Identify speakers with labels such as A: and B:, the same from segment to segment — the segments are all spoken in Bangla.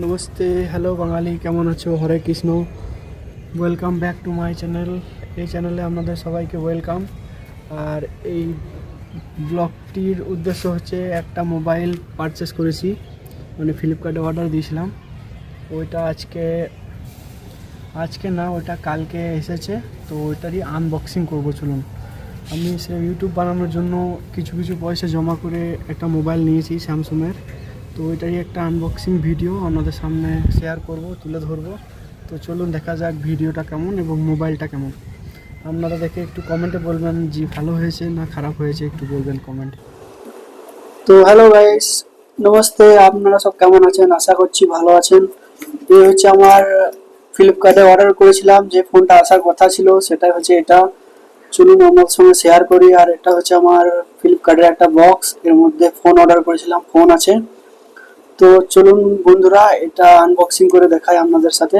A: নমস্তে হ্যালো বাঙালি, কেমন আছো? Hare Krishna. Welcome back to my channel এই চ্যানেলে আপনাদের সবাইকে ওয়েলকাম আর এই ব্লগটির উদ্দেশ্য হচ্ছে একটা মোবাইল পারচেস করেছি। মানে ফ্লিপকার্টে অর্ডার দিয়েছিলাম। ওইটা আজকে আজকে না ওটা কালকে এসেছে। তো ওইটারই আনবক্সিং করব, চলুন। আমি সে ইউটিউব বানানোর জন্য কিছু কিছু পয়সা জমা করে একটা মোবাইল নিয়েছি স্যামসুংয়ের তো ওইটারই একটা আনবক্সিং ভিডিও আপনাদের সামনে শেয়ার করব, তুলে ধরবো। তো চলুন দেখা যাক ভিডিওটা কেমন এবং মোবাইলটা কেমন। আপনারা দেখে একটু কমেন্টে বলবেন যে ভালো হয়েছে না খারাপ হয়েছে, একটু বলবেন কমেন্ট তো হ্যালো গাইস নমস্তে, আপনারা সব কেমন আছেন? আশা করছি ভালো আছেন। এই হচ্ছে আমার ফ্লিপকার্টে অর্ডার করেছিলাম, যে ফোনটা আসার কথা ছিল, সেটাই হচ্ছে এটা। চলুন আপনাদের সঙ্গে শেয়ার করি, আর এটা হচ্ছে আমার ফ্লিপকার্টের একটা বক্স এর মধ্যে ফোন অর্ডার করেছিলাম ফোন আছে। তো চলুন বন্ধুরা, এটা আনবক্সিং করে দেখাই আপনাদের সাথে।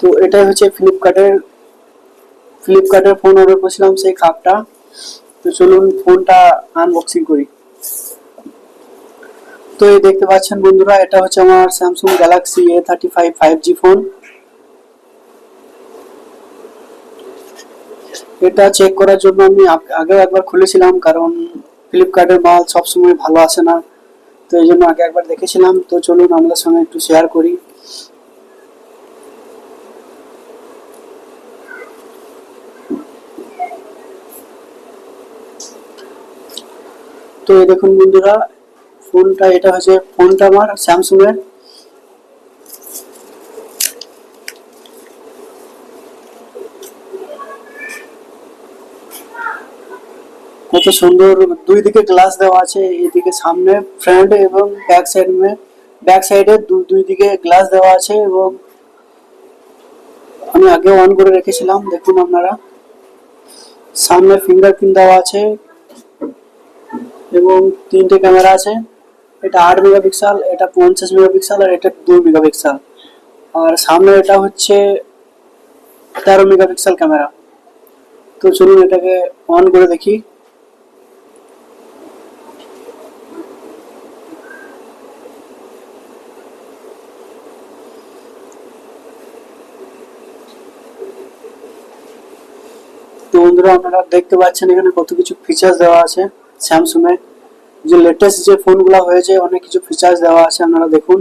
A: তো এটাই হচ্ছে ফ্লিপকার্টের ফ্লিপকার্টের ফোন অর্ডার করেছিলাম সেই কাপটা। তো চলুন ফোনটা আনবক্সিং করি। তো এই দেখতে পাচ্ছেন বন্ধুরা, এটা হচ্ছে আমার Samsung Galaxy A thirty five five G phone এটা চেক করার জন্য আমি আগ- আগেও একবার খুলেছিলাম, কারণ ফ্লিপকার্টের মাল সবসময় ভালো আসে না। তো এই জন্য আগে একবার দেখেছিলাম। তো চলুন আমাদের সঙ্গে একটু শেয়ার করি। তো এই দেখুন বন্ধুরা ফোনটা এটা হচ্ছে ফোনটা আমার স্যামসুং কত সুন্দর দুই দিকে গ্লাস দেওয়া আছে, এদিকে সামনে ফ্রন্ট এবং ব্যাক সাইড মে ব্যাক সাইডে দুই দিকে গ্লাস দেওয়া আছে এবং আমি আগে অন করে রেখেছিলাম, দেখুন আপনারা। সামনে ফিঙ্গারপ্রিন্ট দেওয়া আছে এবং তিনটে ক্যামেরা আছে। এটা আট মেগাপিক্সেল এটা পঞ্চাশ মেগাপিক্সেল আর এটা দুই মেগাপিক্সেল আর সামনে এটা হচ্ছে তেরো মেগাপিক্সেল ক্যামেরা তো চলুন এটাকে অন করে দেখি। বন্ধুরা, আপনারা দেখতে পাচ্ছেন এখানে কত কিছু ফিচার্স দেওয়া আছে স্যামসুং এর যে লেটেস্ট যে ফোনগুলো হয়েছে, অনেক কিছু ফিচার্স দেওয়া আছে, আপনারা দেখুন।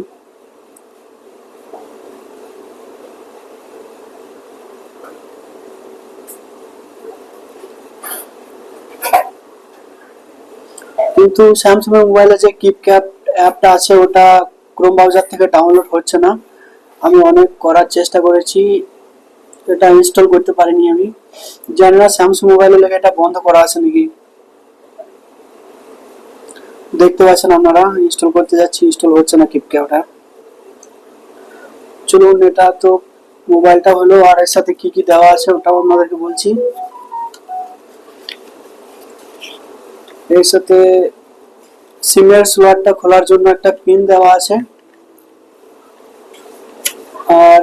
A: কিন্তু স্যামসাং এর মোবাইলে যে কিপ ক্যাপ অ্যাপটা আছে, ওটা ক্রোম ব্রাউজার থেকে ডাউনলোড হচ্ছে না। আমি অনেক করার চেষ্টা করেছি। এটা ইনস্টল করতে পারিনি আমি। জানি না স্যামসাং মোবাইলে লেগে এটা বন্ধ করা আছে নাকি। দেখতে পাচ্ছেন আপনারা ইনস্টল করতে যাচ্ছি ইনস্টল হচ্ছে না কিপকে ওটা। চলুন, এটা তো মোবাইলটা হলো, আর এর সাথে কি কি দেওয়া আছে ওটাও আপনাদেরকে বলছি। এর সাথে সিমের স্লটটা খোলার জন্য একটা পিন দেওয়া আছে। আর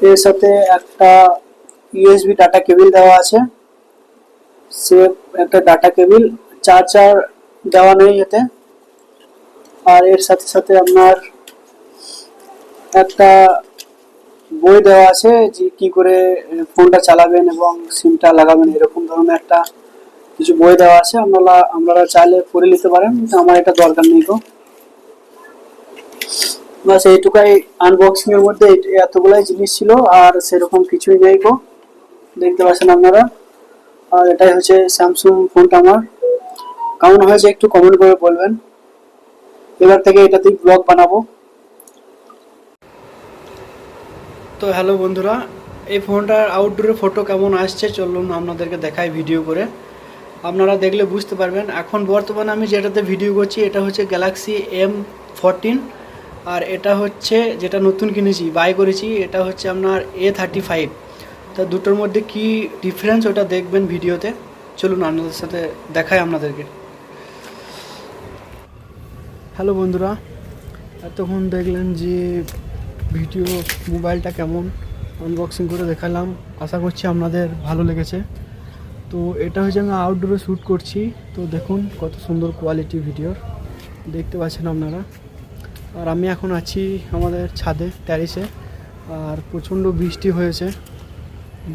A: এর সাথে একটা ইউএসবি ডাটা কেবিল দেওয়া আছে। সে একটা ডাটা কেবিল চার্জার দেওয়া নেই এতে। আর এর সাথে সাথে আপনার একটা বই দেওয়া আছে যে কি করে ফোনটা চালাবেন এবং সিমটা লাগাবেন, এরকম ধরনের একটা কিছু বই দেওয়া আছে। আপনারা আপনারা চাইলে পড়ে নিতে পারেন, আমার এটা দরকার নেই গো। বাস এইটুকাই আনবক্সিং এর মধ্যে এতগুলাই জিনিস ছিল, আর সেরকম কিছুই নেই গো। দেখতে পাচ্ছেন আপনারা? আর এটাই হচ্ছে স্যামসুং ফোনটা আমার। কেমন হয়েছে একটু কমেন্ট করে বলবেন। এবার থেকে এটাতেই ব্লগ বানাবো। তো হ্যালো বন্ধুরা, এই ফোনটার আউটডোরের ফটো কেমন আসছে চলুন আপনাদেরকে দেখাই ভিডিও করে। আপনারা দেখলে বুঝতে পারবেন, এখন বর্তমানে আমি যেটাতে ভিডিও করছি, এটা হচ্ছে গ্যালাক্সি এম ফোরটিন আর এটা হচ্ছে যেটা নতুন কিনেছি বাই করেছি, এটা হচ্ছে আপনার এ থার্টি ফাইভ তা দুটোর মধ্যে কি ডিফারেন্স ওটা দেখবেন ভিডিওতে? চলুন আপনাদের সাথে দেখাই আপনাদেরকে। হ্যালো বন্ধুরা, এতক্ষণ দেখলেন যে ভিডিও মোবাইলটা কেমন? আনবক্সিং করে দেখালাম, আশা করছি আপনাদের ভালো লেগেছে। তো এটা হচ্ছে আমি আউটডোরে শ্যুট করছি, তো দেখুন কত সুন্দর কোয়ালিটি ভিডিওর দেখতে পাচ্ছেন আপনারা। আর আমি এখন আছি আমাদের ছাদে ট্যারিসে আর প্রচণ্ড বৃষ্টি হয়েছে।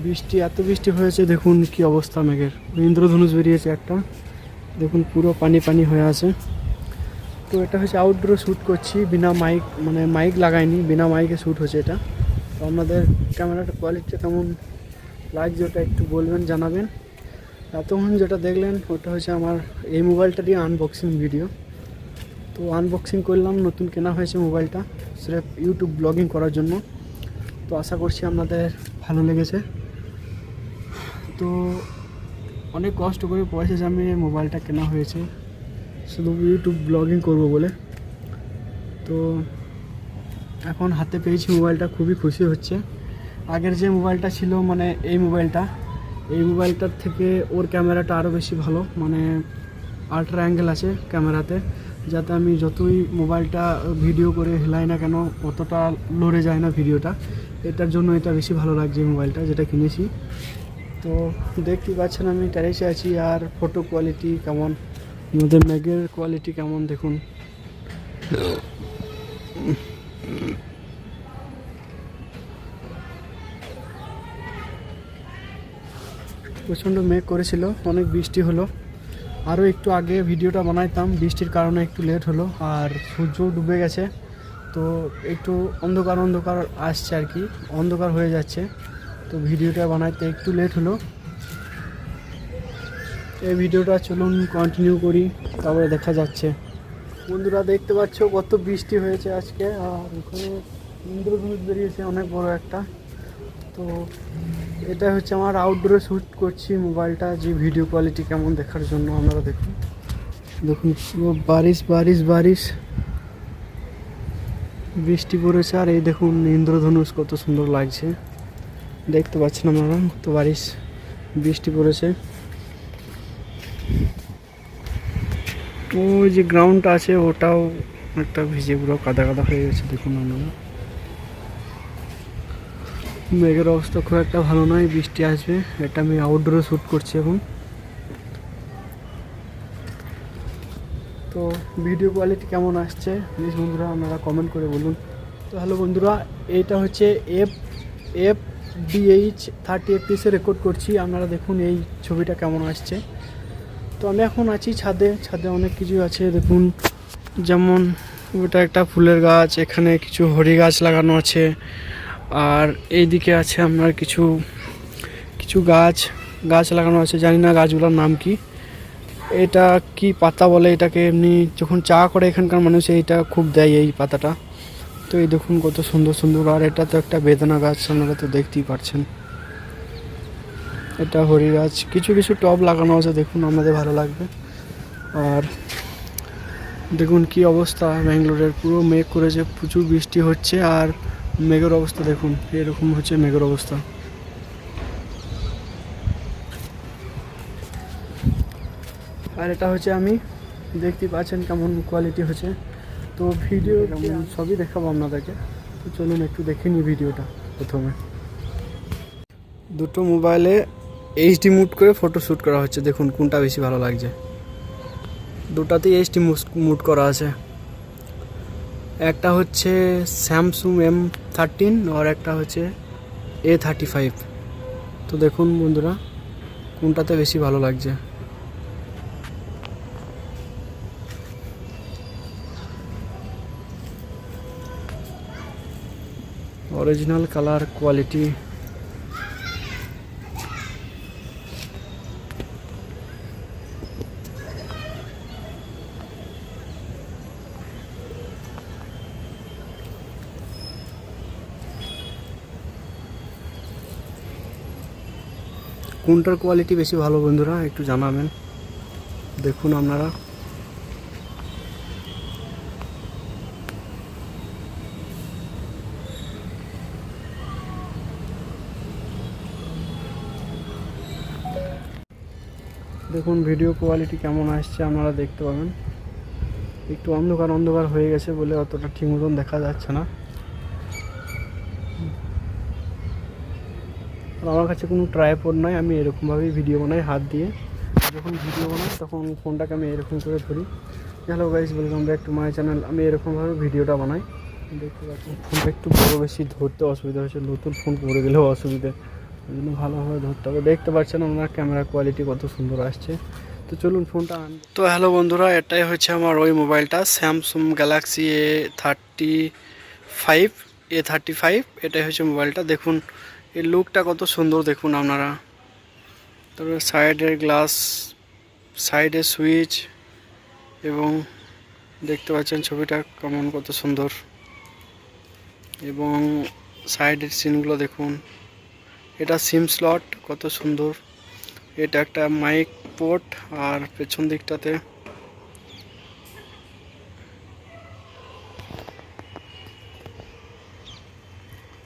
A: বৃষ্টি, এত বৃষ্টি হয়েছে, দেখুন কি অবস্থা মেঘের। ইন্দ্রধনুষ বেরিয়েছে একটা। দেখুন পুরো পানি পানি হয়ে আছে। তো এটা হচ্ছে আউটডোরে শ্যুট করছি, বিনা মাইক মানে মাইক লাগাইনি, বিনা মাইকে শ্যুট হচ্ছে এটা। তো আপনাদের ক্যামেরাটা কোয়ালিটিটা কেমন লাগছে ওটা একটু বলবেন, জানাবেন। এতক্ষণ যেটা দেখলেন, ওটা হচ্ছে আমার এই মোবাইলটা দিয়ে আনবক্সিং ভিডিও তো আনবক্সিং করলাম, নতুন কেনা হয়েছে মোবাইলটা স্রেফ ইউটিউব ব্লগিং করার জন্য। তো আশা করছি আপনাদের ভালো লেগেছে। তো অনেক কষ্ট করে পয়সা জমিয়ে মোবাইলটা কেনা হয়েছে। শুধু ইউটিউব ব্লগিং করব বলে। তো এখন হাতে পেয়েছি মোবাইলটা খুবই খুশি হচ্ছে। আগের যে মোবাইলটা ছিল মানে এই মোবাইলটা এই মোবাইলটার থেকে ওর ক্যামেরাটা আরও বেশি ভালো। মানে আল্ট্রা অ্যাঙ্গেল আছে ক্যামেরাতে যাতে আমি যতই মোবাইলটা ভিডিও করে হেলাই না কেন, অতটা লড়ে যায় না ভিডিওটা এটার জন্য এটা বেশি ভালো লাগছে মোবাইলটা, যেটা কিনেছি। তো দেখতেই পাচ্ছেন আমি ট্যারেসে আছি। আর ফটো কোয়ালিটি কেমন? আমাদের ম্যাগের কোয়ালিটি কেমন, দেখুন। প্রচণ্ড মেঘ করেছিল, অনেক বৃষ্টি হলো। আরও একটু আগে ভিডিওটা বানাইতাম, বৃষ্টির কারণে একটু লেট হলো আর সূর্য ডুবে গেছে। তো একটু অন্ধকার অন্ধকার আসছে আর কি, অন্ধকার হয়ে যাচ্ছে। তো ভিডিওটা বানাইতে একটু লেট হলো। এই ভিডিওটা চলুন কন্টিনিউ করি, তারপরে দেখা যাচ্ছে। বন্ধুরা, দেখতে পাচ্ছ কত বৃষ্টি হয়েছে আজকে। আর ওখানে ইন্দ্রধনুষ বেরিয়েছে, অনেক বড় একটা। তো এটা হচ্ছে আমার আউটডোরে শ্যুট করছি মোবাইলটা যে ভিডিও কোয়ালিটি কেমন দেখার জন্য আপনারা দেখুন। দেখুন বারিশ বারিশ বারিশ। বৃষ্টি পড়েছে আর এই দেখুন ইন্দ্রধনুষ কত সুন্দর লাগছে। দেখতে পাচ্ছেন আপনারা তো বারিশ, বৃষ্টি পড়েছে। ওই যে গ্রাউন্ডটা আছে, ওটাও একটা ভিজে পুরো কাদা কাদা হয়ে গেছে, দেখুন আপনারা। মেঘের অবস্থা খুব একটা ভালো নয়, বৃষ্টি আসবে। এটা আমি আউটডোরে শ্যুট করছি এখন। তো ভিডিও কোয়ালিটি কেমন আসছে? প্লিজ বন্ধুরা, আপনারা কমেন্ট করে বলুন। তো হ্যালো বন্ধুরা এইটা হচ্ছে এফ এফ ডিএইচ থার্টি এফপিসে রেকর্ড করছি। আপনারা দেখুন এই ছবিটা কেমন আসছে। তো আমি এখন আছি ছাদে। ছাদে অনেক কিছু আছে, দেখুন। যেমন ওটা একটা ফুলের গাছ, এখানে কিছু হরি গাছ লাগানো আছে। আর এইদিকে আছে আপনার কিছু কিছু গাছ গাছ লাগানো আছে, জানি না গাছগুলোর নাম কি। এটা কি পাতা বলে? এটাকে এমনি যখন চা করে এখানকার মানুষ, এইটা খুব দেয় এই পাতাটা। তো এই দেখুন কত সুন্দর সুন্দর, আর এটা তো একটা বেদনা গাছ, আপনারা তো দেখতেই পাচ্ছেন এটা হরি গাছ কিছু কিছু টব লাগানো আছে, দেখুন আমাদের ভালো লাগবে। আর দেখুন কি অবস্থা, ব্যাঙ্গালোরের পুরো মেঘ করেছে, প্রচুর বৃষ্টি হচ্ছে, আর মেঘের অবস্থা দেখুন এরকম হচ্ছে মেঘের অবস্থা। আর এটা হচ্ছে আমি দেখতে পাচ্ছেন কেমন কোয়ালিটি হচ্ছে। তো ভিডিও সবই দেখাবো আপনাদেরকে। তো চলুন একটু দেখে নিই ভিডিওটা প্রথমে। দুটো মোবাইলে এইচডি মুড করে ফটো শ্যুট করা হচ্ছে। দেখুন কোনটা বেশি ভালো লাগছে। দুটাতেই এইচডি মুড করা আছে। একটা হচ্ছে স্যামসুং এম থার্টিন আর একটা হচ্ছে এ থার্টি ফাইভ তো দেখুন বন্ধুরা, কোনটাতে বেশি ভালো লাগছে? অরিজিনাল কালার কোয়ালিটি কোনটার কোয়ালিটি বেশি ভালো বন্ধুরা? একটু জানাবেন। দেখুন আপনারা। দেখুন ভিডিও কোয়ালিটি কেমন আসছে আপনারা দেখতে পাবেন। একটু অন্ধকার অন্ধকার হয়ে গেছে বলে অতটা ঠিক মতন দেখা যাচ্ছে না। আর আমার কাছে কোনো ট্রাইপড নয় আমি এরকমভাবেই ভিডিও বানাই হাত দিয়ে। যখন ভিডিও বানাই, তখন ফোনটাকে আমি এরকম করে ধরি। Hello guys welcome back to my channel আমি এরকমভাবে ভিডিওটা বানাই। দেখতে পাচ্ছি ফোনটা একটু বড় বেশি, ধরতে অসুবিধা হচ্ছে নতুন ফোন পড়ে গেলেও অসুবিধা। ওই জন্য ভালোভাবে ধরতে হবে। দেখতে পাচ্ছেন আপনার ক্যামেরা কোয়ালিটি কত সুন্দর আসছে। তো চলুন ফোনটা আন তো হ্যালো বন্ধুরা, এটাই হচ্ছে আমার ওই মোবাইলটা Samsung Galaxy A thirty five A thirty five এটাই হচ্ছে মোবাইলটা দেখুন এর লুকটা কত সুন্দর দেখুন আপনারা। তারপরে সাইডের গ্লাস সাইডে সুইচ এবং দেখতে পাচ্ছেন ছবিটা কেমন কত সুন্দর। এবং সাইডের সিনগুলো দেখুন। এটা সিম স্লট কত সুন্দর। এটা একটা মাইক পোর্ট আর পেছন দিকটাতে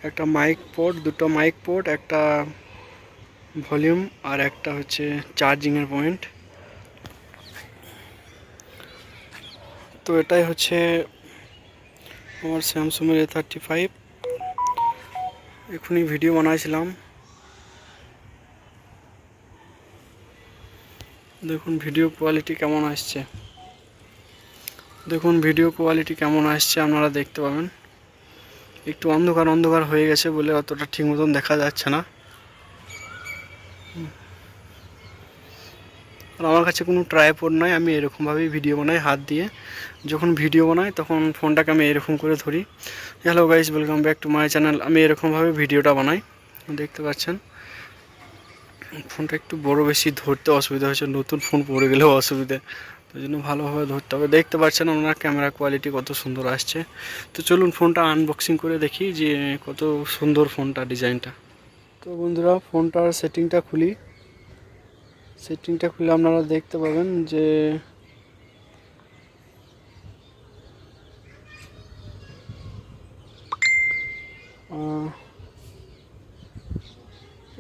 A: একটা মাইক পোর্ট দুটো মাইক পোর্ট একটা ভলিউম আর একটা হচ্ছে চার্জিংয়ের পয়েন্ট তো এটাই হচ্ছে আমার স্যামসুংয়ের এ থার্টি ফাইভ এখনই ভিডিও বানাইছিলাম। দেখুন ভিডিও কোয়ালিটি কেমন আসছে। দেখুন ভিডিও কোয়ালিটি কেমন আসছে, আপনারা দেখতে পাবেন। একটু অন্ধকার অন্ধকার হয়ে গেছে বলে অতটা ঠিক মতন দেখা যাচ্ছে না। আর আমার কাছে কোনো ট্রাইপড নয় আমি এরকমভাবেই ভিডিও বানাই হাত দিয়ে। যখন ভিডিও বানাই, তখন ফোনটাকে আমি এরকম করে ধরি। Hello guys welcome back to my channel আমি এরকমভাবে ভিডিওটা বানাই, দেখতে পাচ্ছেন? ফোনটা একটু বড় বেশি ধরতে অসুবিধা হচ্ছে নতুন ফোন পড়ে গেলেও অসুবিধা। ওই জন্য ভালোভাবে ধরতে হবে। দেখতে পাচ্ছেন ওনার ক্যামেরা কোয়ালিটি কত সুন্দর আসছে। তো চলুন ফোনটা আনবক্সিং করে দেখি যে কত সুন্দর ফোনটা, ডিজাইনটা। তো বন্ধুরা, ফোনটার সেটিংটা খুলি। সেটিংটা খুলে আপনারা দেখতে পাবেন যে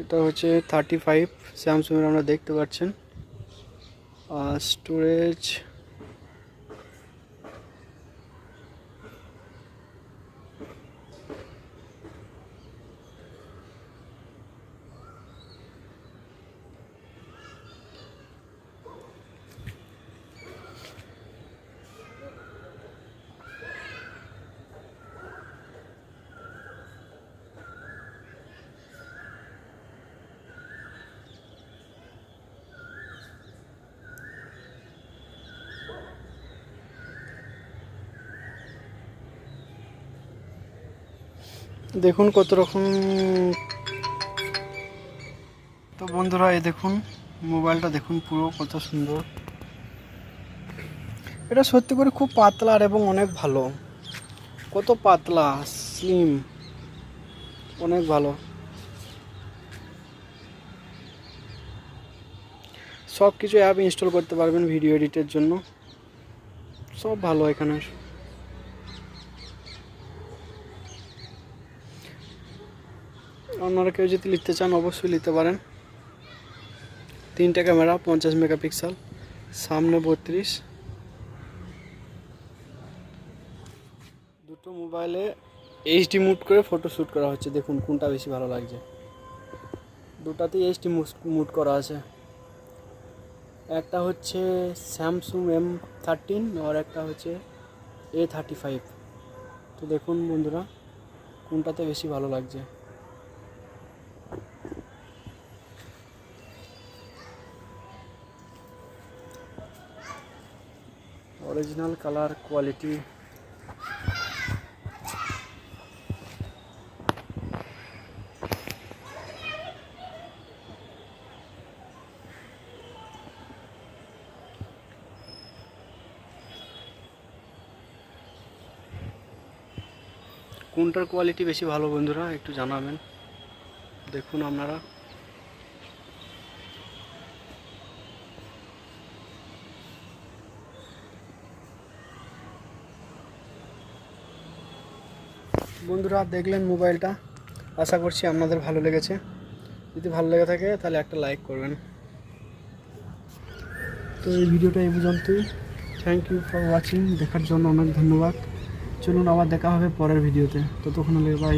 A: এটা হচ্ছে থার্টি ফাইভ স্যামসুংয়ের আমরা দেখতে পাচ্ছেন। স্টোরেজ দেখুন কত রকম। তো বন্ধুরা, এই দেখুন, মোবাইলটা দেখুন পুরো কত সুন্দর। এটা সত্যি করে খুব পাতলা আর এবং অনেক ভালো। কত পাতলা স্লিম অনেক ভালো। সব কিছু অ্যাপ ইনস্টল করতে পারবেন ভিডিও এডিটের জন্য। সব ভালো এখানের। আপনারা কেউ যদি নিতে চান, অবশ্যই নিতে পারেন। তিনটে ক্যামেরা, পঞ্চাশ মেগাপিক্সেল, সামনে বত্রিশ। দুটো মোবাইলে এইচডি মুড করে ফটো শ্যুট করা হচ্ছে। দেখুন কোনটা বেশি ভালো লাগছে। দুটাতেই এইচডি মুড করা আছে। একটা হচ্ছে স্যামসুং এম থার্টিন আর একটা হচ্ছে এ থার্টি ফাইভ তো দেখুন বন্ধুরা, কোনটাতে বেশি ভালো লাগছে। অরিজিনাল কালার কোয়ালিটি কোনটার কোয়ালিটি বেশি ভালো বন্ধুরা? একটু জানাবেন। দেখুন আপনারা। বন্ধুরা, দেখলেন মোবাইলটা? আশা করছি আপনাদের ভালো লেগেছে। যদি ভালো লেগে থাকে, তাহলে একটা লাইক করবেন। তো এই ভিডিওটা এই পর্যন্তই। থ্যাংক ইউ ফর ওয়াচিং দেখার জন্য অনেক ধন্যবাদ। চলুন আবার দেখা হবে পরের ভিডিওতে। ততক্ষণ লেগে বাই